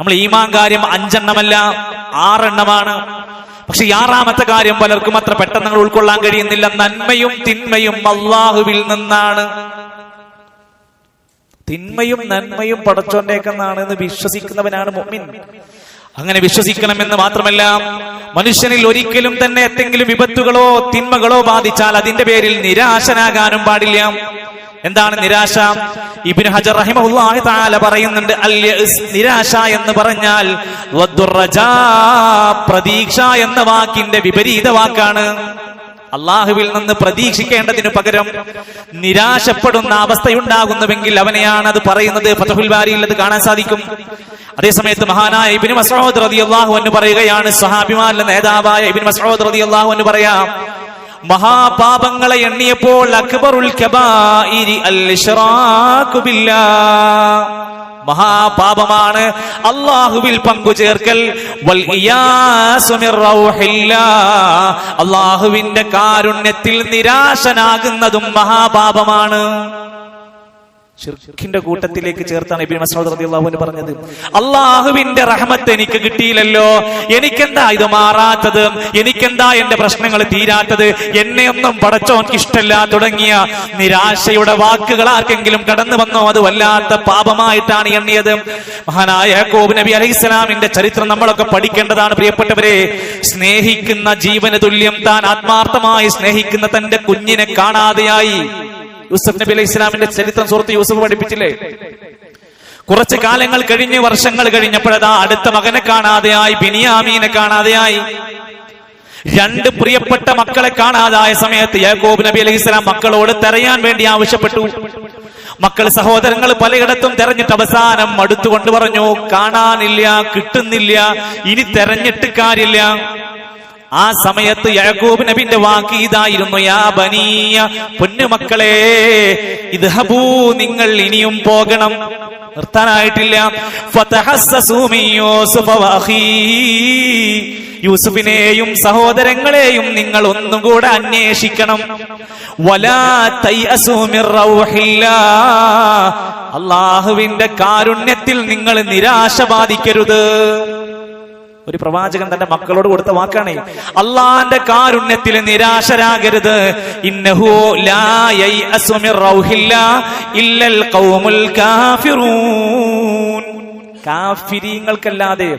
നമ്മൾ ഈമാൻ കാര്യം അഞ്ചെണ്ണമല്ല ആറെണ്ണമാണ്. പക്ഷെ ആറാമത്തെ കാര്യം പലർക്കും അത്ര പെട്ടെന്ന് നിങ്ങൾ ഉൾക്കൊള്ളാൻ കഴിയുന്നില്ല. നന്മയും തിന്മയും അള്ളാഹുവിൽ നിന്നാണ്. തിന്മയും നന്മയും പടച്ചോണ്ടേക്കെന്നാണ് എന്ന് വിശ്വസിക്കുന്നവനാണ് മുഅ്മിൻ. അങ്ങനെ വിശ്വസിക്കണമെന്ന് മാത്രമല്ല മനുഷ്യനിൽ ഒരിക്കലും തന്നെ എന്തെങ്കിലും വിപത്തുകളോ തിന്മകളോ ബാധിച്ചാൽ അതിന്റെ പേരിൽ നിരാശനാകാനും പാടില്ല. എന്താണ് നിരാശ? ഇബിൻ ഹജർ റഹിമഹുല്ലാഹി തആല പറയുന്നുണ്ട് അൽ നിരാശ എന്ന് പറഞ്ഞാൽ പ്രതീക്ഷ എന്ന വാക്കിന്റെ വിപരീത വാക്കാണ്. അള്ളാഹുവിൽ നിന്ന് പ്രതീക്ഷിക്കേണ്ടതിനു പകരം നിരാശപ്പെടുന്ന അവസ്ഥയുണ്ടാകുന്നുവെങ്കിൽ അവനെയാണ് അത് പറയുന്നത്. ഫതഹുൽ ബാരിയിൽ അത് കാണാൻ സാധിക്കും. അതേസമയത്ത് മഹാനായ ഇബിൻ മസോദ് റതി അള്ളാഹു എന്ന് പറയുകയാണ് സ്വഹാബിമാരിലെ നേതാവായ ഇബിൻ മസോദ് റതി അള്ളാഹു എന്ന് പറയാം മഹാപാപങ്ങളെ എണ്ണിയപ്പോൾ അക്ബറുൽ മഹാപാപമാണ് അള്ളാഹുവിൽ പങ്കുചേർക്കൽ. അള്ളാഹുവിന്റെ കാരുണ്യത്തിൽ നിരാശനാകുന്നതും മഹാപാപമാണ്. ഷിർക്കിന്റെ കൂട്ടത്തിലേക്ക് ചേർത്താണ് ഇബിൻ മസൂദ് റളിയല്ലാഹു അൻഹു പറഞ്ഞത്. അള്ളാഹുവിന്റെ റഹ്മത്ത് എനിക്ക് കിട്ടിയില്ലല്ലോ. എനിക്കെന്താ ഇത് മാറാത്തത്? എനിക്കെന്താ എന്റെ പ്രശ്നങ്ങൾ തീരാത്തത്? എന്നെ ഒന്നും പടച്ചോൻ ഇഷ്ടല്ല. തുടങ്ങിയ നിരാശയുടെ വാക്കുകൾ ആർക്കെങ്കിലും കടന്നു വന്നോ? അത് വല്ലാത്ത പാപമായിട്ടാണ് എണ്ണിയത്. മഹാനായ യാക്കോബ് നബി അലൈഹി ഇസ്ലാമിന്റെ ചരിത്രം നമ്മളൊക്കെ പഠിക്കേണ്ടതാണ് പ്രിയപ്പെട്ടവരെ. സ്നേഹിക്കുന്ന ജീവന തുല്യം താൻ ആത്മാർത്ഥമായി സ്നേഹിക്കുന്ന തന്റെ കുഞ്ഞിനെ കാണാതെയായി. യൂസഫ് നബി അലൈഹി ഇസ്ലാമിന്റെ ചരിത്രം സുഹൃത്ത് യൂസഫ് പഠിപ്പിച്ചില്ലേ? കുറച്ച് കാലങ്ങൾ കഴിഞ്ഞ് വർഷങ്ങൾ കഴിഞ്ഞപ്പോഴതാ അടുത്ത മകനെ കാണാതെയായി ബിനിയാമീനെ കാണാതെയായി. രണ്ട് പ്രിയപ്പെട്ട മക്കളെ കാണാതായ സമയത്ത് യാക്കോബ് നബി അലൈഹി ഇസ്ലാം മക്കളോട് തെരയാൻ വേണ്ടി ആവശ്യപ്പെട്ടു. മക്കൾ സഹോദരങ്ങൾ പലയിടത്തും തെരഞ്ഞിട്ട് അവസാനം അടുത്തുകൊണ്ട് പറഞ്ഞു കാണാനില്ല കിട്ടുന്നില്ല ഇനി തെരഞ്ഞിട്ട് കാര്യമില്ല. ആ സമയത്ത് യാക്കൂബ് നബിന്റെ വാക്ക് ഇതായിരുന്നു യാ ബനീയ പൊന്നുമക്കളെ ഇദ്ഹബൂ നിങ്ങൾ ഇനിയും പോകണം നിർത്താനായിട്ടില്ല. യൂസുഫിനെയും സഹോദരങ്ങളെയും നിങ്ങൾ ഒന്നുകൂടെ അന്വേഷിക്കണം. അള്ളാഹുവിന്റെ കാരുണ്യത്തിൽ നിങ്ങൾ നിരാശ ബാധിക്കരുത് ഒരു പ്രവാചകൻ തന്റെ മക്കളോട് കൊടുത്ത വാക്കാണ്. അള്ളാന്റെ കാരുണ്യത്തിൽ നിരാശരാകരുത്. ഇന്നഹു ഖൗമുൽ കാഫിറൂൻ. കാഫിരീങ്ങൾക്കല്ലാതെ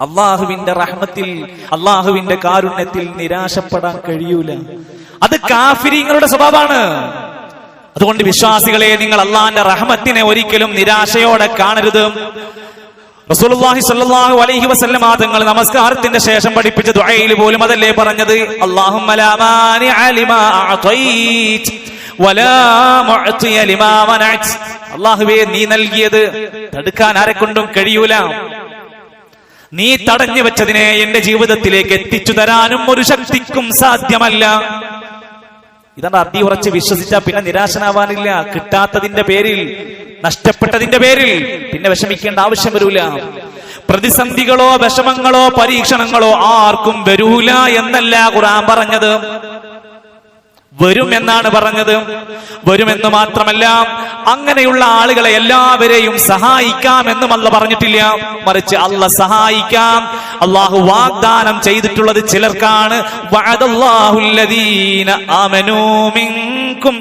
അള്ളാഹുവിന്റെ റഹ്മത്തിൽ അള്ളാഹുവിന്റെ കാരുണ്യത്തിൽ നിരാശപ്പെടാൻ കഴിയൂല. അത് കാഫിരീങ്ങളുടെ സ്വഭാവമാണ്. അതുകൊണ്ട് വിശ്വാസികളെ നിങ്ങൾ അള്ളാന്റെ റഹ്മത്തിനെ ഒരിക്കലും നിരാശയോടെ കാണരുത്. റസൂലുള്ളാഹി സ്വല്ലല്ലാഹു അലൈഹി വസല്ലമ തങ്ങൾ നമസ്കാരത്തിന്റെ ശേഷം പഠിപ്പിച്ച ദുആയിൽ പോലും അതല്ലേ പറഞ്ഞത്? അല്ലാഹുമ്മ ലാ വലാ മുഅ്തിയ ലിമാ അല്ലാഹുവേ നീ നൽകിയത് തടുക്കാൻ ആരെക്കൊണ്ടും കഴിയൂല. നീ തടഞ്ഞു വെച്ചതിനെ എന്റെ ജീവിതത്തിലേക്ക് എത്തിച്ചു തരാനും ഒരു ശക്തിക്കും സാധ്യമല്ല. ഇതാണ് അതി ഉറച്ച് വിശ്വസിച്ചാൽ പിന്നെ നിരാശനാവാനില്ല. കിട്ടാത്തതിന്റെ പേരിൽ നഷ്ടപ്പെട്ടതിന്റെ പേരിൽ പിന്നെ വിഷമിക്കേണ്ട ആവശ്യം വരൂല. പ്രതിസന്ധികളോ വിഷമങ്ങളോ പരീക്ഷണങ്ങളോ ആർക്കും വരൂല എന്നല്ല ഖുറാൻ പറഞ്ഞത്. വരും എന്നാണ് പറഞ്ഞത്. വരുമെന്ന് മാത്രമല്ല അങ്ങനെയുള്ള ആളുകളെ എല്ലാവരെയും സഹായിക്കാം എന്നും അല്ല പറഞ്ഞിട്ടില്ല. മറിച്ച് അല്ല സഹായിക്കാം. അള്ളാഹു വാഗ്ദാനം ചെയ്തിട്ടുള്ളത് ചിലർക്കാണ്. വഅദല്ലാഹുല്ലദീന ആമനൂ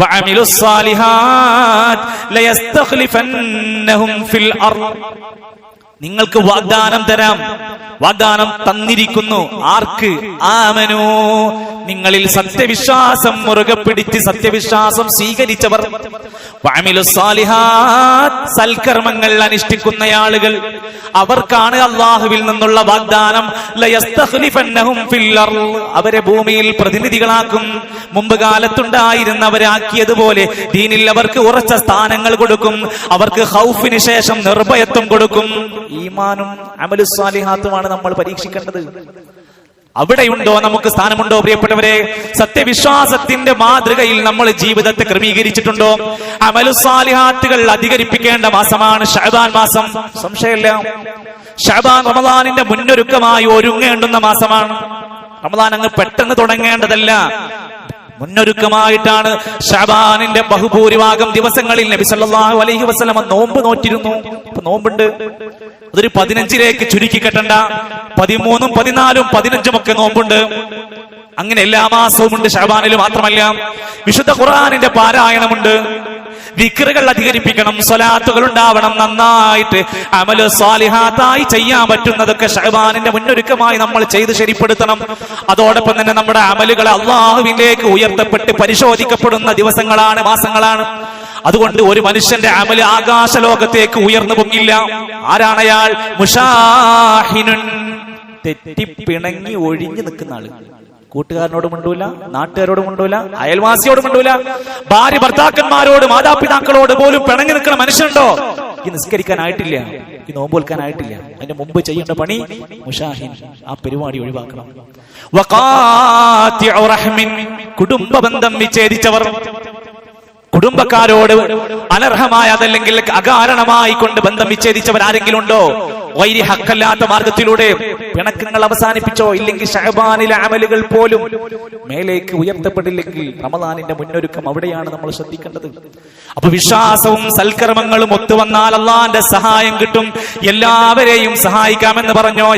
وعملوا الصالحات ليستخلفنهم في الأرض നിങ്ങൾക്ക് വാഗ്ദാനം തരാം. വാഗ്ദാനം തന്നിരിക്കുന്നു. ആർക്ക്? ആമനോ. നിങ്ങളിൽ സത്യവിശ്വാസം മുറുകെ പിടിച്ച് സത്യവിശ്വാസം സ്വീകരിച്ചവർ. സൽക്കർമ്മങ്ങൾ അനുഷ്ഠിക്കുന്ന ആളുകൾ അവർക്കാണ് അള്ളാഹുവിൽ നിന്നുള്ള വാഗ്ദാനം. അവരെ ഭൂമിയിൽ പ്രതിനിധികളാക്കും. മുമ്പ് കാലത്തുണ്ടായിരുന്നവരാക്കിയതുപോലെ ദീനിൽ അവർക്ക് ഉറച്ച സ്ഥാനങ്ങൾ കൊടുക്കും. അവർക്ക് ഹൗഫിന് ശേഷം നിർഭയത്വം കൊടുക്കും. ഈമാനും അമലുസ്വാലിഹാത്തുമാണ് നമ്മൾ പരീക്ഷിക്കേണ്ടത്. അവിടെയുണ്ടോ? നമുക്ക് സ്ഥാനമുണ്ടോ പ്രിയപ്പെട്ടവരെ? സത്യവിശ്വാസത്തിന്റെ മാതൃകയിൽ നമ്മൾ ജീവിതത്തെ ക്രമീകരിച്ചിട്ടുണ്ടോ? അമലുസാലിഹാത്തുകൾ അധികരിപ്പിക്കേണ്ട മാസമാണ് ഷഹബാൻ മാസം. സംശയമില്ല. ഷഹബാൻ റമദാനിന്റെ മുന്നൊരുക്കമായി ഒരുങ്ങേണ്ടുന്ന മാസമാണ്. റമദാൻ അങ്ങ് പെട്ടെന്ന് തുടങ്ങേണ്ടതല്ല. മുന്നൊരുക്കമായിട്ടാണ് ഷാബാനിന്റെ ബഹുഭൂരിഭാഗം ദിവസങ്ങളിൽ നബി സല്ലല്ലാഹു അലൈഹി വസല്ലമ നോമ്പ് നോറ്റിരുന്നു. ഇപ്പൊ നോമ്പുണ്ട്. അതൊരു പതിനഞ്ചിലേക്ക് ചുരുക്കി കെട്ടണ്ട. പതിമൂന്നും പതിനാലും പതിനഞ്ചും ഒക്കെ നോമ്പുണ്ട്. അങ്ങനെ എല്ലാ മാസവും ഉണ്ട് ഷാബാനിൽ മാത്രമല്ല. വിശുദ്ധ ഖുർആനിന്റെ പാരായണമുണ്ട്. വിക്രുകൾ അധികരിപ്പിക്കണം സ്വലാത്തുകൾ ഉണ്ടാവണം നന്നായിട്ട് അമൽ സ്വാലിഹാത്തായി ചെയ്യാൻ പറ്റുന്നതൊക്കെ ഷഹബാനിന്റെ മുന്നൊരുക്കമായി നമ്മൾ ചെയ്ത് ശരിപ്പെടുത്തണം. അതോടൊപ്പം തന്നെ നമ്മുടെ അമലുകൾ അള്ളാഹുവിലേക്ക് ഉയർത്തപ്പെട്ട് പരിശോധിക്കപ്പെടുന്ന ദിവസങ്ങളാണ് മാസങ്ങളാണ്. അതുകൊണ്ട് ഒരു മനുഷ്യന്റെ അമൽ ആകാശ ലോകത്തേക്ക് ഉയർന്നു പൊങ്ങില്ല. ആരാണ് അയാൾ? മുഷാഹിനുൻ. തെറ്റി പിണങ്ങി ഒഴിഞ്ഞു നിൽക്കുന്ന ആൾ. കൂട്ടുകാരനോട് മിണ്ടൂല നാട്ടുകാരോട് മിണ്ടൂല അയൽവാസിയോട് മിണ്ടൂല ഭാര്യ ഭർത്താക്കന്മാരോട് മാതാപിതാക്കളോട് പോലും പിണങ്ങി നിൽക്കുന്ന മനുഷ്യനുണ്ടോ? ഈ നിസ്കരിക്കാനായിട്ടില്ല ഈ നോമ്പോൽക്കാനായിട്ടില്ല അതിന്റെ മുമ്പ് ചെയ്യേണ്ട പണി മുഷാഹിൻ ആ പരിപാടി ഒഴിവാക്കണം. കുടുംബ ബന്ധം വിച്ഛേദിച്ചവർ. കുടുംബക്കാരോട് അനർഹമായ അതല്ലെങ്കിൽ അകാരണമായി കൊണ്ട് ബന്ധം വിച്ഛേദിച്ചവർ ആരെങ്കിലും ഉണ്ടോ വൈരി ഹക്കല്ലാത്ത മാർഗത്തിലൂടെ പിണക്കങ്ങൾ അവസാനിപ്പിച്ചോ? ഇല്ലെങ്കിൽ ഷഹബാനിലെ അമലുകൾ പോലും മേലേക്ക് ഉയർത്തപ്പെടില്ലെങ്കിൽ റമദാനിന്റെ മുന്നൊരുക്കം അവിടെയാണ് നമ്മൾ ശ്രദ്ധിക്കേണ്ടത്. അപ്പൊ വിശ്വാസവും സൽക്കർമ്മങ്ങളും ഒത്തുവന്നാൽ അള്ളാന്റെ സഹായം കിട്ടും. എല്ലാവരെയും സഹായിക്കാമെന്ന് പറഞ്ഞോ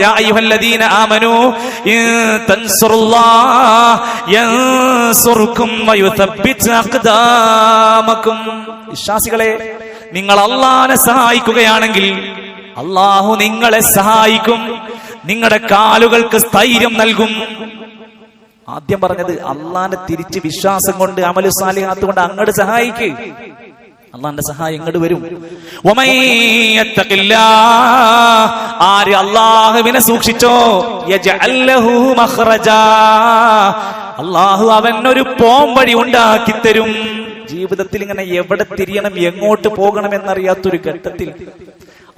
വിശ്വാസികളെ നിങ്ങൾ അള്ളാനെ സഹായിക്കുകയാണെങ്കിൽ അള്ളാഹു നിങ്ങളെ സഹായിക്കും. നിങ്ങളുടെ കാലുകൾക്ക് സ്ഥൈര്യം നൽകും. ആദ്യം പറഞ്ഞത് അള്ളാന്റെ തിരിച്ച് വിശ്വാസം കൊണ്ട് അമലു സാലിഹാത്ത് കൊണ്ട് അങ്ങോട്ട് സഹായിക്ക്. അള്ളാന്റെ സഹായം ഇങ്ങോട്ട് വരും. ആര് അള്ളാഹുവിനെ സൂക്ഷിച്ചോ. അള്ളാഹു അവനൊരു പോംവഴി ഉണ്ടാക്കി തരും. ജീവിതത്തിൽ ഇങ്ങനെ എവിടെ തിരിയണം എങ്ങോട്ട് പോകണം എന്നറിയാത്തൊരു ഘട്ടത്തിൽ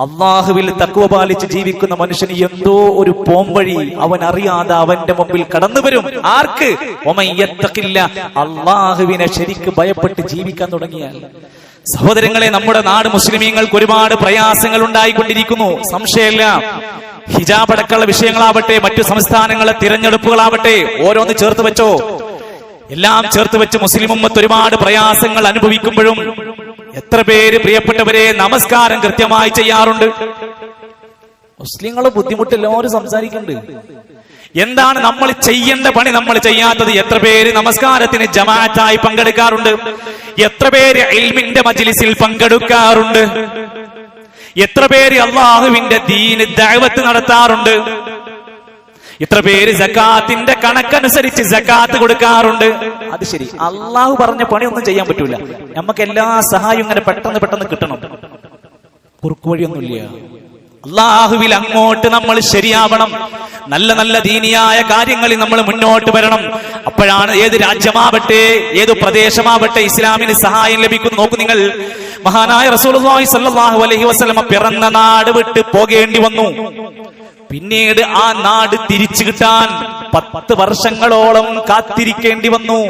അള്ളാഹുവിൽ തക്കുവ പാലിച്ച് ജീവിക്കുന്ന മനുഷ്യന് എന്തോ ഒരു പോംവഴി അവൻ അറിയാതെ അവന്റെ മുമ്പിൽ കടന്നു വരും. ആർക്ക്? ഒമയ്യത്തക്കില്ല അള്ളാഹുവിനെ ശരിക്ക് ഭയപ്പെട്ട് ജീവിക്കാൻ തുടങ്ങിയാൽ. സഹോദരങ്ങളെ നമ്മുടെ നാട് മുസ്ലിമീങ്ങൾക്ക് ഒരുപാട് പ്രയാസങ്ങൾ ഉണ്ടായിക്കൊണ്ടിരിക്കുന്നു. സംശയമില്ല. ഹിജാബ് അടക്കമുള്ള വിഷയങ്ങളാവട്ടെ മറ്റു സംസ്ഥാനങ്ങളെ തിരഞ്ഞെടുപ്പുകളാവട്ടെ ഓരോന്ന് ചേർത്ത് വെച്ചോ. എല്ലാം ചേർത്ത് വെച്ച് മുസ്ലിം ഉമ്മത്ത് ഒരുപാട് പ്രയാസങ്ങൾ അനുഭവിക്കുമ്പോഴും എത്ര പേര് പ്രിയപ്പെട്ടവരെ നമസ്കാരം കൃത്യമായി ചെയ്യാറുണ്ട്? മുസ്ലിങ്ങൾ ബുദ്ധിമുട്ട് എല്ലാവരും സംസാരിക്കുന്നുണ്ട് എന്താണ് നമ്മൾ ചെയ്യേണ്ട പണി നമ്മൾ ചെയ്യാത്തത്? എത്ര പേര് നമസ്കാരത്തിന് ജമാഅത്തായി പങ്കെടുക്കാറുണ്ട്? എത്ര പേര് എൽമിന്റെ മജിലിസിൽ പങ്കെടുക്കാറുണ്ട്? എത്ര പേര് അള്ളാഹുവിന്റെ ദീന് ദൈവത്ത് നടത്താറുണ്ട്? ഇത്ര പേര് ജക്കാത്തിന്റെ കണക്കനുസരിച്ച് ജക്കാത്ത് കൊടുക്കാറുണ്ട്. അത് ശരി. അള്ളാഹു പറഞ്ഞ പണിയൊന്നും ചെയ്യാൻ പറ്റൂല. നമുക്ക് എല്ലാ സഹായവും ഇങ്ങനെ പെട്ടെന്ന് പെട്ടെന്ന് കിട്ടണം. കുറുക്കു വഴിയൊന്നുമില്ല. അള്ളാഹുവിൽ അങ്ങോട്ട് നമ്മൾ ശരിയാവണം. നല്ല നല്ല ദീനിയായ കാര്യങ്ങളിൽ നമ്മൾ മുന്നോട്ട് വരണം. അപ്പോഴാണ് ഏത് രാജ്യമാവട്ടെ ഏത് പ്രദേശമാവട്ടെ ഇസ്ലാമിന് സഹായം ലഭിക്കുന്നു. നോക്കൂ നിങ്ങൾ. മഹാനായ റസൂൽ അലൈഹി വസല്ലമ പിറന്ന നാട് വിട്ട് പോകേണ്ടി വന്നു. പിന്നീട് ആ നാട് തിരിച്ചു കിട്ടാൻ പത്ത് വർഷങ്ങളോളം കാത്തിരിക്കേണ്ടി വന്നു.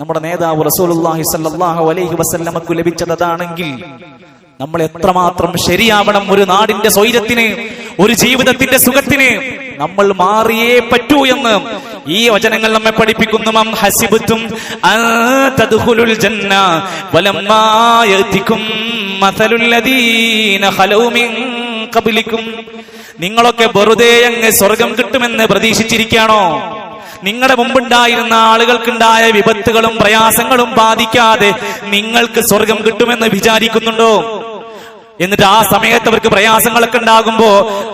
നമ്മുടെ നേതാവ് റസൂലുള്ളാഹി സ്വല്ലല്ലാഹു അലൈഹി വസല്ലമക്ക് ലഭിച്ചത് നമ്മൾ എത്രമാത്രം ശരിയാവണം ഒരു നാടിന്റെ സ്വൈരത്തിന് ഒരു ജീവിതത്തിന്റെ സുഖത്തിന്. നമ്മൾ മാറിയേ പറ്റൂ എന്ന് ഈ വചനങ്ങൾ നമ്മെ പഠിപ്പിക്കുന്നു. മം ഹസിബത്തും ജന്ന യതികും ഖബ്ലിക്കും നിങ്ങളൊക്കെ വെറുതെ അങ്ങ് സ്വർഗം കിട്ടുമെന്ന് പ്രതീക്ഷിച്ചിരിക്കുകയാണോ? നിങ്ങളുടെ മുമ്പുണ്ടായിരുന്ന ആളുകൾക്കുണ്ടായ വിപത്തുകളും പ്രയാസങ്ങളും ബാധിക്കാതെ നിങ്ങൾക്ക് സ്വർഗം കിട്ടുമെന്ന് വിചാരിക്കുന്നുണ്ടോ? എന്നിട്ട് ആ സമയത്ത് അവർക്ക് പ്രയാസങ്ങളൊക്കെ ഉണ്ടാകുമ്പോ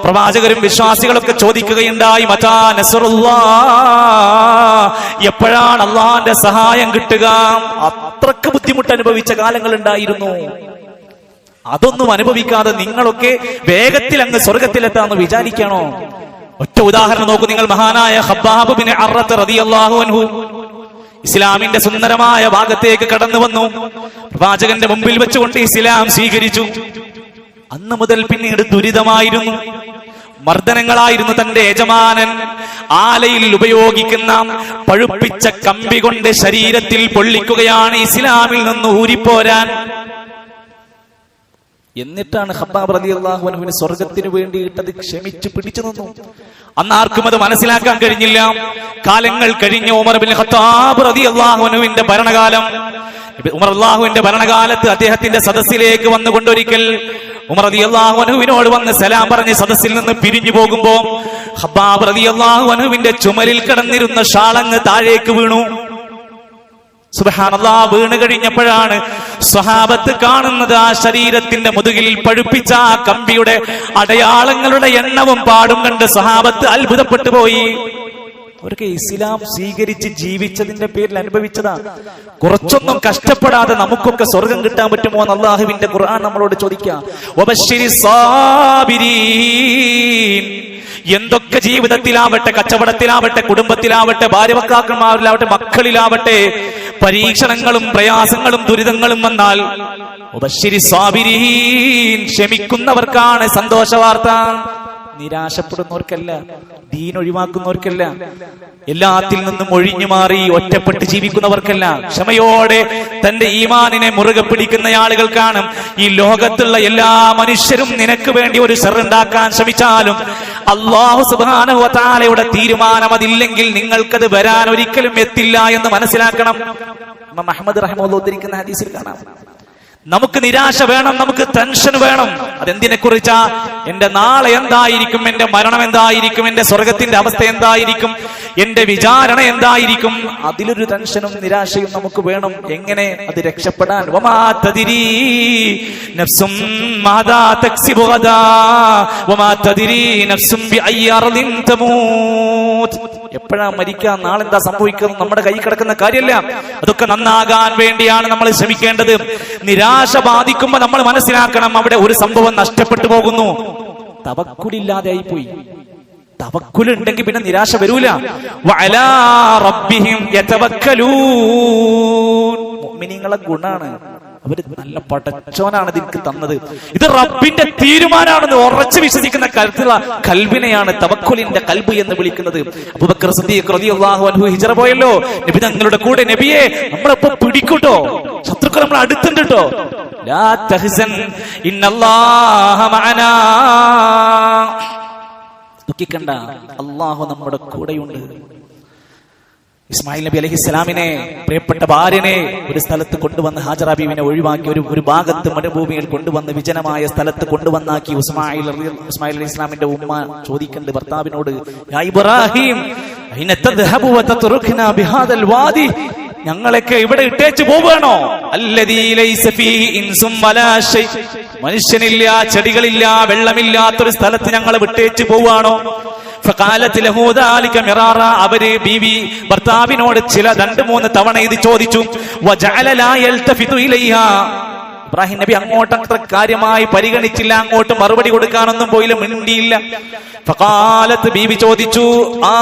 പ്രവാചകരും വിശ്വാസികളൊക്കെ ചോദിക്കുകയുണ്ടായി മറ്റാ നസറുല്ലാ? എപ്പോഴാണ് അള്ളാന്റെ സഹായം കിട്ടുക? അത്രയ്ക്ക് ബുദ്ധിമുട്ട് അനുഭവിച്ച കാലങ്ങൾ ഉണ്ടായിരുന്നു അതൊന്നും അനുഭവിക്കാതെ നിങ്ങളൊക്കെ വേഗത്തിൽ അങ്ങ് സ്വർഗത്തിലെത്താന്ന് വിചാരിക്കണോ? ഒറ്റ ഉദാഹരണം നോക്കൂ നിങ്ങൾ മഹാനായ ഹബ്ബാബ് അൻഹു ഇസ്ലാമിന്റെ സുന്ദരമായ ഭാഗത്തേക്ക് കടന്നു വന്നു. പ്രവാചകന്റെ മുമ്പിൽ വെച്ചുകൊണ്ട് ഇസ്ലാം സ്വീകരിച്ചു. അന്ന് മുതൽ പിന്നീട് ദുരിതമായിരുന്നു. മർദ്ദനങ്ങളായിരുന്നു തന്റെ യജമാനൻ. ആലയിൽ ഉപയോഗിക്കുന്ന പഴുപ്പിച്ച കമ്പി കൊണ്ട് ശരീരത്തിൽ പൊള്ളിക്കുകയാണ് ഇസ്ലാമിൽ നിന്ന് ഊരിപ്പോരാൻ. എന്നിട്ടാണ് ഹബ്ബാബ് റലി അള്ളാഹുവിന് സ്വർഗത്തിന് വേണ്ടിയിട്ടത് ക്ഷമിച്ച് പിടിച്ചു നിന്നു. അന്ന് ആർക്കും അത് മനസ്സിലാക്കാൻ കഴിഞ്ഞില്ല. കാലങ്ങൾ കഴിഞ്ഞ ഉമർ ബിൻ ഖത്താബ് റതി അള്ളാഹുവിന്റെ ഭരണകാലം. ഉമർ അള്ളാഹുവിന്റെ ഭരണകാലത്ത് അദ്ദേഹത്തിന്റെ സദസ്സിലേക്ക് വന്നുകൊണ്ടൊരിക്കൽ ഉമർ റതി അള്ളാഹുവിനോട് വന്ന് സലാം പറഞ്ഞ് സദസ്സിൽ നിന്ന് പിരിഞ്ഞു പോകുമ്പോ ഹബ്ബാബ് റതി അള്ളാഹുവിന്റെ ചുമലിൽ കിടന്നിരുന്ന ഷാളങ്ങ് താഴേക്ക് വീണു. സുബഹാനല്ലാ വീണ് കഴിഞ്ഞപ്പോഴാണ് സ്വഹാബത്ത് കാണുന്നത് ആ ശരീരത്തിന്റെ മുതുകിൽ പഴുപ്പിച്ച ആ കമ്പിയുടെ അടയാളങ്ങളുടെ എണ്ണവും പാടും കണ്ട് സ്വഹാബത്ത് അത്ഭുതപ്പെട്ടു പോയി. അവർക്ക് ഇസ്ലാം സ്വീകരിച്ച് ജീവിച്ചതിന്റെ പേരിൽ അനുഭവിച്ചതാ. കുറച്ചൊന്നും കഷ്ടപ്പെടാതെ നമുക്കൊക്കെ സ്വർഗം കിട്ടാൻ പറ്റുമോ എന്ന് അള്ളാഹുവിന്റെ ഖുർആൻ നമ്മളോട് ചോദിക്കാം. എന്തൊക്കെ ജീവിതത്തിലാവട്ടെ കച്ചവടത്തിലാവട്ടെ കുടുംബത്തിലാവട്ടെ ഭാര്യഭർത്താക്കന്മാരിലാവട്ടെ മക്കളിലാവട്ടെ പരീക്ഷണങ്ങളും പ്രയാസങ്ങളും ദുരിതങ്ങളും വന്നാൽ ക്ഷമിക്കുന്നവർക്കാണ് സന്തോഷ വാർത്ത നിരാശപ്പെടുന്നവർക്കല്ല ദീൻ ഒഴിവാക്കുന്നവർക്കല്ല എല്ലാത്തിൽ നിന്നും ഒഴിഞ്ഞു മാറി ഒറ്റപ്പെട്ട് ജീവിക്കുന്നവർക്കല്ല. ക്ഷമയോടെ തന്റെ ഈമാനിനെ മുറുകെ പിടിക്കുന്ന ആളുകൾക്കാണ് ഈ ലോകത്തുള്ള എല്ലാ മനുഷ്യരും നിനക്ക് വേണ്ടി ഒരു സെറുണ്ടാക്കാൻ ശ്രമിച്ചാലും അള്ളാഹു സുബാനുവത്താലയുടെ തീരുമാനം അതില്ലെങ്കിൽ നിങ്ങൾക്കത് വരാൻ ഒരിക്കലും എത്തില്ല എന്ന് മനസ്സിലാക്കണം. മുഹമ്മദ് റഹ്മുള്ള ഉദ്ധരിക്കുന്ന ഹദീസിൽ കാണാം. നമുക്ക് നിരാശ വേണം നമുക്ക് ടെൻഷൻ വേണം. അതെന്തിനെ കുറിച്ചാ എന്റെ നാളെ എന്തായിരിക്കും? എന്റെ മരണം എന്തായിരിക്കും? എന്റെ സ്വർഗത്തിന്റെ അവസ്ഥ എന്തായിരിക്കും? എന്റെ വിചാരണ എന്തായിരിക്കും? അതിലൊരു ടെൻഷനും നിരാശയും നമുക്ക് വേണം. എങ്ങനെ അത് രക്ഷപ്പെടാൻ? നഫ്സും എപ്പോഴാ മരിക്കാൻ നാളെന്താ സംഭവിക്കുന്നത് നമ്മുടെ കൈ കിടക്കുന്ന കാര്യമല്ല. അതൊക്കെ നന്നാകാൻ വേണ്ടിയാണ് നമ്മൾ ശ്രമിക്കേണ്ടത്. നിരാശ ബാധിക്കുമ്പോ നമ്മൾ മനസ്സിലാക്കണം അവിടെ ഒരു സംഭവം നഷ്ടപ്പെട്ടു പോകുന്നു. തവക്കുലില്ലാതെ ആയിപ്പോയി. തവക്കുലുണ്ടെങ്കിൽ പിന്നെ നിരാശ വരൂല. റബ്ബിഹിം യതവക്കലൂൻ. ഗുണാണ്. അവർ നല്ല പടച്ചോനാണ് എനിക്ക് തന്നത്. ഇത് റബ്ബിന്റെ തീരുമാനമാണെന്ന് ഉറച്ചു വിശ്വസിക്കുന്ന കരുത്തുള്ള കൽബിനെയാണ് തവക്കുലിന്റെ കൽബ് എന്ന് വിളിക്കുന്നത്. അബൂബക്കർ സിദ്ദീഖ് റളിയല്ലാഹു അൻഹു ഹിജറ പോയല്ലോ. നബി തങ്ങളുടെ കൂടെ നബിയെ നമ്മളിപ്പോ പിടിക്കൂട്ടോ. ശത്രുക്കൾ നമ്മൾ അടുത്തുണ്ട് കേട്ടോ ലാ തഹ്സൻ ഇന്നല്ലാഹ മഅനാ. ദുഃഖിക്കണ്ട അള്ളാഹു നമ്മുടെ കൂടെയുണ്ട്. ഇസ്മായിൽ നബി അലഹി ഇസ്ലാമിനെ പ്രിയപ്പെട്ട ഭാര്യനെ ഒരു സ്ഥലത്ത് കൊണ്ടുവന്ന് ഹാജറാബീവിനെ ഒഴിവാക്കി ഒരു ഒരു ഭാഗത്ത് മരുഭൂമിയിൽ കൊണ്ടുവന്ന് വിജനമായ സ്ഥലത്ത് കൊണ്ടുവന്നാക്കി ഉസ്മായിൽ ഉസ്മായിൽ അലി ഇസ്ലാമിന്റെ ഉമ്മ ചോദിക്കുന്നുണ്ട് ഭർത്താവിനോട് "യാ ഇബ്രാഹിം ഞങ്ങളൊക്കെ ഇവിടെ ഇട്ടേച്ച് പോവുകയാണോ? മനുഷ്യനില്ല ചെടികളില്ല വെള്ളമില്ലാത്തൊരു സ്ഥലത്ത് ഞങ്ങൾ വിട്ടേച്ച് പോവുകയാണോ? അവർ ബീവി ഭർത്താവിനോട് ചില രണ്ട് മൂന്ന് തവണ ഇത് ചോദിച്ചു. ഇബ്രാഹിം നബി അങ്ങോട്ട് അത്ര കാര്യമായി പരിഗണിച്ചില്ല അങ്ങോട്ട് മറുപടി കൊടുക്കാനൊന്നും പോയില്ല മിണ്ടിയില്ല. ഫഖാലത്ത് ബീവി ചോദിച്ചു ആ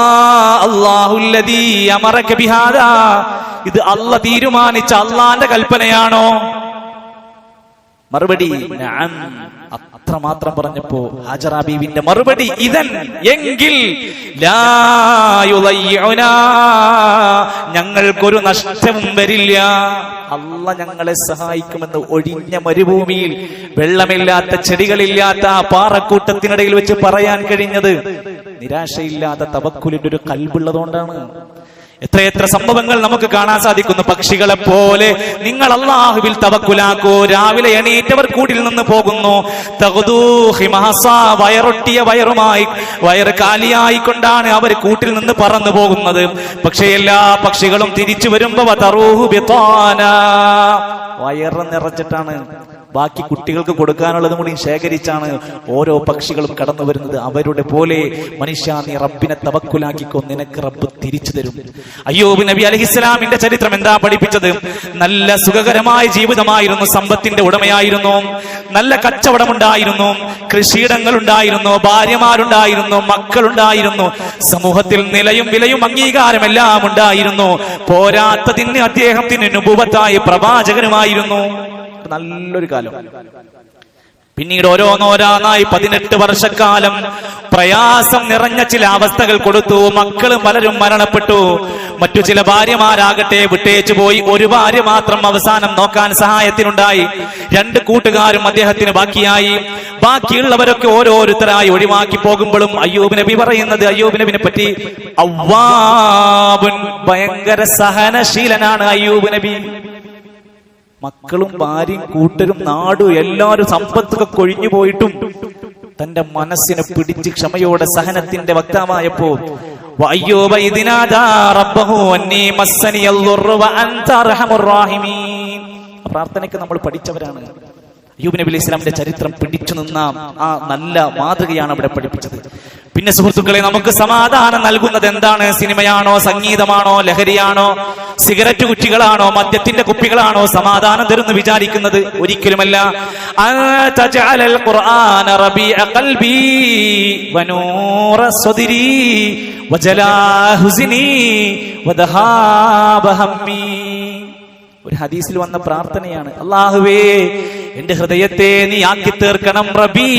അല്ലാഹുല്ലദീ അമറക ബിഹാദാ. ഇത് അല്ല തീരുമാനിച്ച അള്ളാന്റെ കൽപ്പനയാണോ? മറുപടി നഅം. അത്ര മാത്രം പറഞ്ഞപ്പോ ഹാജറ ബീവിന്റെ മറുപടി ഇതൻ എങ്കിൽ ഞങ്ങൾക്കൊരു നഷ്ടവും വരില്ല. അല്ല ഞങ്ങളെ സഹായിക്കുമെന്ന് ഒഴിഞ്ഞ മരുഭൂമിയിൽ വെള്ളമില്ലാത്ത ചെടികളില്ലാത്ത ആ പാറക്കൂട്ടത്തിനിടയിൽ വെച്ച് പറയാൻ കഴിഞ്ഞത് നിരാശയില്ലാത്ത തവക്കുലിന്റെ ഒരു കൽബുള്ളതുകൊണ്ടാണ്. എത്രയെത്ര സംഭവങ്ങൾ നമുക്ക് കാണാൻ സാധിക്കുന്നു. പക്ഷികളെ പോലെ നിങ്ങൾ അള്ളാഹുവിൽ തവക്കുലാക്കൂ. രാവിലെ എണീറ്റവർ കൂടിൽ നിന്ന് പോകുന്നു. വയറൊട്ടിയ വയറുമായി വയറ് കാലിയായിക്കൊണ്ടാണ് അവർ കൂട്ടിൽ നിന്ന് പറന്നു പോകുന്നത്. പക്ഷെ എല്ലാ പക്ഷികളും തിരിച്ചു വരുമ്പോ. വയറ് നിറച്ചിട്ടാണ് ബാക്കി കുട്ടികൾക്ക് കൊടുക്കാനുള്ളതും കൂടി ശേഖരിച്ചാണ് ഓരോ പക്ഷികളും കടന്നു വരുന്നത്. അവരുടെ പോലെ മനുഷ്യ നീ റബ്ബിനെ തവക്കുലാക്കിക്കോ നിനക്ക് റബ്ബ് തിരിച്ചു തരും. അയ്യോബ് നബി അലഹിസ്ലാമിന്റെ ചരിത്രം എന്താ പഠിപ്പിച്ചത്? നല്ല സുഖകരമായ ജീവിതമായിരുന്നു സമ്പത്തിന്റെ ഉടമയായിരുന്നു നല്ല കച്ചവടമുണ്ടായിരുന്നു കൃഷിയിടങ്ങൾ ഉണ്ടായിരുന്നു ഭാര്യമാരുണ്ടായിരുന്നു മക്കളുണ്ടായിരുന്നു സമൂഹത്തിൽ നിലയും വിലയും അംഗീകാരം എല്ലാം ഉണ്ടായിരുന്നു. പോരാത്തതിന് അദ്ദേഹത്തിന് നുപുവത്തായ പ്രവാചകനുമായിരുന്നു. നല്ലൊരു കാലം. പിന്നീട് ഓരോന്നോരോന്നായി പതിനെട്ട് വർഷക്കാലം പ്രയാസം നിറഞ്ഞ ചില അവസ്ഥകൾ കൊടുത്തു. മക്കളും പലരും മരണപ്പെട്ടു. മറ്റു ചില ഭാര്യമാരാകട്ടെ വിട്ടേച്ചു പോയി. ഒരു ഭാര്യ മാത്രം അവസാനം നോക്കാൻ സഹായത്തിനുണ്ടായി. രണ്ട് കൂട്ടുകാരും അദ്ദേഹത്തിന് ബാക്കിയായി. ബാക്കിയുള്ളവരൊക്കെ ഓരോരുത്തരായി ഒഴിവാക്കി പോകുമ്പോഴും അയ്യൂബ് നബി പറയുന്നത് അയ്യൂബ് നബിനെ പറ്റി ഭയങ്കര സഹനശീലനാണ് അയ്യൂബ് നബി. മക്കളും ഭാര്യയും കൂട്ടരും നാടും എല്ലാവരും സമ്പത്തൊക്കെ കൊഴിഞ്ഞു പോയിട്ടും തന്റെ മനസ്സിനെ പിടിച്ച് ക്ഷമയോടെ സഹനത്തിന്റെ വക്താവായപ്പോ പ്രാർത്ഥനയ്ക്ക് നമ്മൾ പഠിച്ചവരാണ്. അയ്യൂബ് നബി അലൈഹി ഇസ്ലാമിന്റെ ചരിത്രം പിടിച്ചു നിന്ന ആ നല്ല മാതൃകയാണ് അവിടെ പഠിപ്പിച്ചത്. പിന്നെ സുഹൃത്തുക്കളെ നമുക്ക് സമാധാനം നൽകുന്നത് എന്താണ്? സിനിമയാണോ സംഗീതമാണോ ലഹരിയാണോ സിഗരറ്റ് കുറ്റികളാണോ മദ്യത്തിന്റെ കുപ്പികളാണോ സമാധാനം തരുന്നു വിചാരിക്കുന്നത്? ഒരിക്കലുമല്ല. ഒരു ഹദീസിൽ വന്ന പ്രാർത്ഥനയാണ്. അള്ളാഹുവേ എന്റെ ഹൃദയത്തെ നീ ആക്കി തീർക്കണം റബി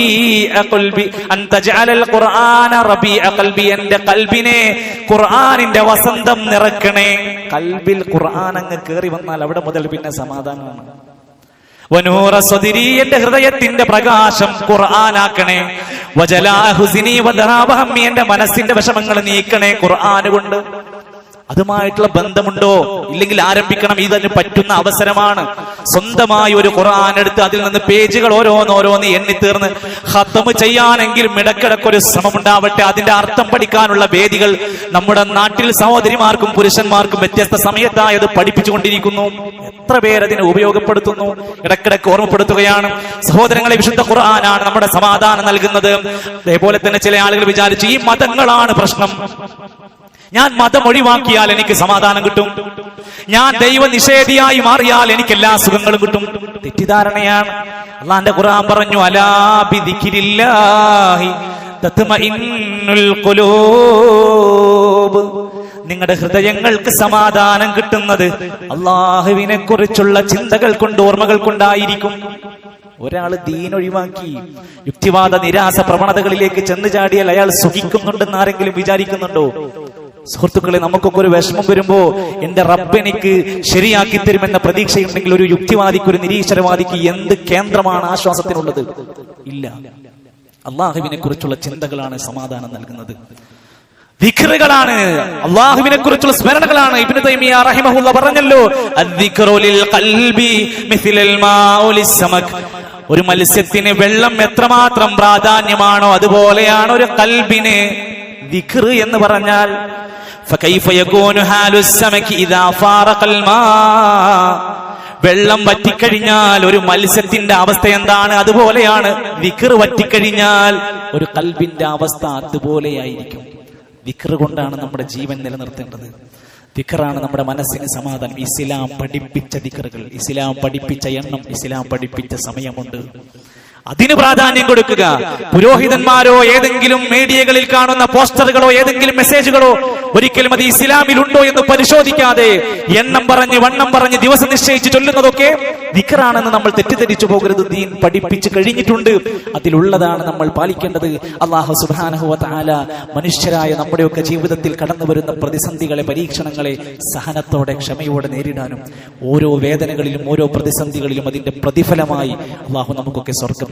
ഖുർആന എന്റെ കൽബിനെ ഖുർആനിന്റെ വസന്തം നിറക്കണേ. കൽബിൽ ഖുർആൻ അങ്ങ് കയറി വന്നാൽ അവിടെ മുതൽ പിന്നെ സമാധാനമാണ്. വനൂറ സ്വതിരി എന്റെ ഹൃദയത്തിന്റെ പ്രകാശം ഖുർആനാക്കണേ. വജലാ ഹുസിനി വദഹാബഹമ്മി എന്റെ മനസ്സിന്റെ വിഷമങ്ങൾ നീക്കണേ ഖുർആൻ കൊണ്ട് അതുമായിട്ടുള്ള ബന്ധമുണ്ടോ? ഇല്ലെങ്കിൽ ആരംഭിക്കണം ഇതിന് പറ്റുന്ന അവസരമാണ്. സ്വന്തമായി ഒരു ഖുർആൻ എടുത്ത് അതിൽ നിന്ന് പേജുകൾ ഓരോന്നോരോന്ന് എണ്ണിത്തീർന്ന് ഹത്തമ് ചെയ്യാനെങ്കിൽ ഇടക്കിടക്കൊരു ശ്രമമുണ്ടാവട്ടെ. അതിന്റെ അർത്ഥം പഠിക്കാനുള്ള വേദികൾ നമ്മുടെ നാട്ടിൽ സഹോദരിമാർക്കും പുരുഷന്മാർക്കും വ്യത്യസ്ത സമയത്തായി അത് പഠിപ്പിച്ചുകൊണ്ടിരിക്കുന്നു. എത്ര പേരതിനെ ഉപയോഗപ്പെടുത്തുന്നു? ഇടക്കിടക്ക് ഓർമ്മപ്പെടുത്തുകയാണ്. സഹോദരങ്ങളെ വിശുദ്ധ ഖുർആനാണ് നമ്മുടെ സമാധാനം നൽകുന്നത്. അതേപോലെ തന്നെ ചില ആളുകൾ വിചാരിച്ചു ഈ മതങ്ങളാണ് പ്രശ്നം. ഞാൻ മതം ഒഴിവാക്കിയാൽ എനിക്ക് സമാധാനം കിട്ടും. ഞാൻ ദൈവ നിഷേധിയായി മാറിയാൽ എനിക്ക് എല്ലാ സുഖങ്ങളും കിട്ടും. തെറ്റിദ്ധാരണയാണ്. അള്ളാന്റെ ഖുർആൻ പറഞ്ഞു അലാ ബിദിക്രില്ലാഹി തത്മഇന്നുൽ ഖുലൂബ്. നിങ്ങളുടെ ഹൃദയങ്ങൾക്ക് സമാധാനം കിട്ടുന്നത് അള്ളാഹുവിനെ കുറിച്ചുള്ള ചിന്തകൾ കൊണ്ട് ഓർമ്മകൾ കൊണ്ടായിരിക്കും. ഒരാൾ ദീനൊഴിവാക്കി യുക്തിവാദ നിരാശ പ്രവണതകളിലേക്ക് ചെന്നു ചാടിയാൽ അയാൾ സുഖിക്കുന്നുണ്ടെന്ന് ആരെങ്കിലും വിചാരിക്കുന്നുണ്ടോ? സുഹൃത്തുക്കളെ നമുക്കൊക്കെ ഒരു വിഷമം വരുമ്പോ എന്റെ റബ്ബ് എനിക്ക് ശരിയാക്കി തരുമെന്ന പ്രതീക്ഷയുണ്ടെങ്കിൽ ഒരു യുക്തിവാദിക്ക് ഒരു നിരീശ്വരവാദിക്ക് എന്ത് കേന്ദ്രമാണ് ആശ്വാസത്തിനുള്ളത്? ഇല്ല. അള്ളാഹുവിനെ കുറിച്ചുള്ള ചിന്തകളാണ് സമാധാനം നൽകുന്നത്. ദിക്റുകളാണ് അള്ളാഹുവിനെ കുറിച്ചുള്ള സ്മരണകളാണ്. ഇബ്നു പറഞ്ഞല്ലോ ലിൽ ഖൽബി മാഉ ഒരു മത്സ്യത്തിന് വെള്ളം എത്രമാത്രം പ്രാധാന്യമാണോ അതുപോലെയാണ് ഒരു കൽബിന് ദിഖർ എന്ന് പറഞ്ഞാൽ വെള്ളം വറ്റിക്കഴിഞ്ഞാൽ ഒരു മത്സ്യത്തിന്റെ അവസ്ഥ എന്താണ്? അതുപോലെയാണ് വിക്കർ വറ്റിക്കഴിഞ്ഞാൽ ഒരു കൽബിന്റെ അവസ്ഥ അതുപോലെയായിരിക്കും. വിക്കർ കൊണ്ടാണ് നമ്മുടെ ജീവൻ നിലനിർത്തേണ്ടത്. ദിക്കറാണ് നമ്മുടെ മനസ്സിന് സമാധാനം. ഇസ്ലാം പഠിപ്പിച്ച ദിക്കറുകൾ ഇസ്ലാം പഠിപ്പിച്ച എണ്ണം ഇസ്ലാം പഠിപ്പിച്ച സമയമുണ്ട്. അതിന് പ്രാധാന്യം കൊടുക്കുക. പുരോഹിതന്മാരോ ഏതെങ്കിലും മീഡിയകളിൽ കാണുന്ന പോസ്റ്ററുകളോ ഏതെങ്കിലും മെസ്സേജുകളോ ഒരിക്കലും അത് ഇസ്ലാമിൽ ഉണ്ടോ എന്ന് പരിശോധിക്കാതെ എണ്ണം പറഞ്ഞ് വണ്ണം പറഞ്ഞ് ദിവസം നിശ്ചയിച്ച് ചൊല്ലുന്നതൊക്കെ വിക്രാണെന്ന് നമ്മൾ തെറ്റിദ്ധരിച്ചു പോകരുത്. ദീൻ പഠിപ്പിച്ചു കഴിഞ്ഞിട്ടുണ്ട്. അതിലുള്ളതാണ് നമ്മൾ പാലിക്കേണ്ടത്. അള്ളാഹു സുബാനഹുവ മനുഷ്യരായ നമ്മുടെയൊക്കെ ജീവിതത്തിൽ കടന്നു വരുന്ന പ്രതിസന്ധികളെ പരീക്ഷണങ്ങളെ സഹനത്തോടെ ക്ഷമയോടെ നേരിടാനും ഓരോ വേദനകളിലും ഓരോ പ്രതിസന്ധികളിലും അതിന്റെ പ്രതിഫലമായി അള്ളാഹു നമുക്കൊക്കെ സ്വർഗം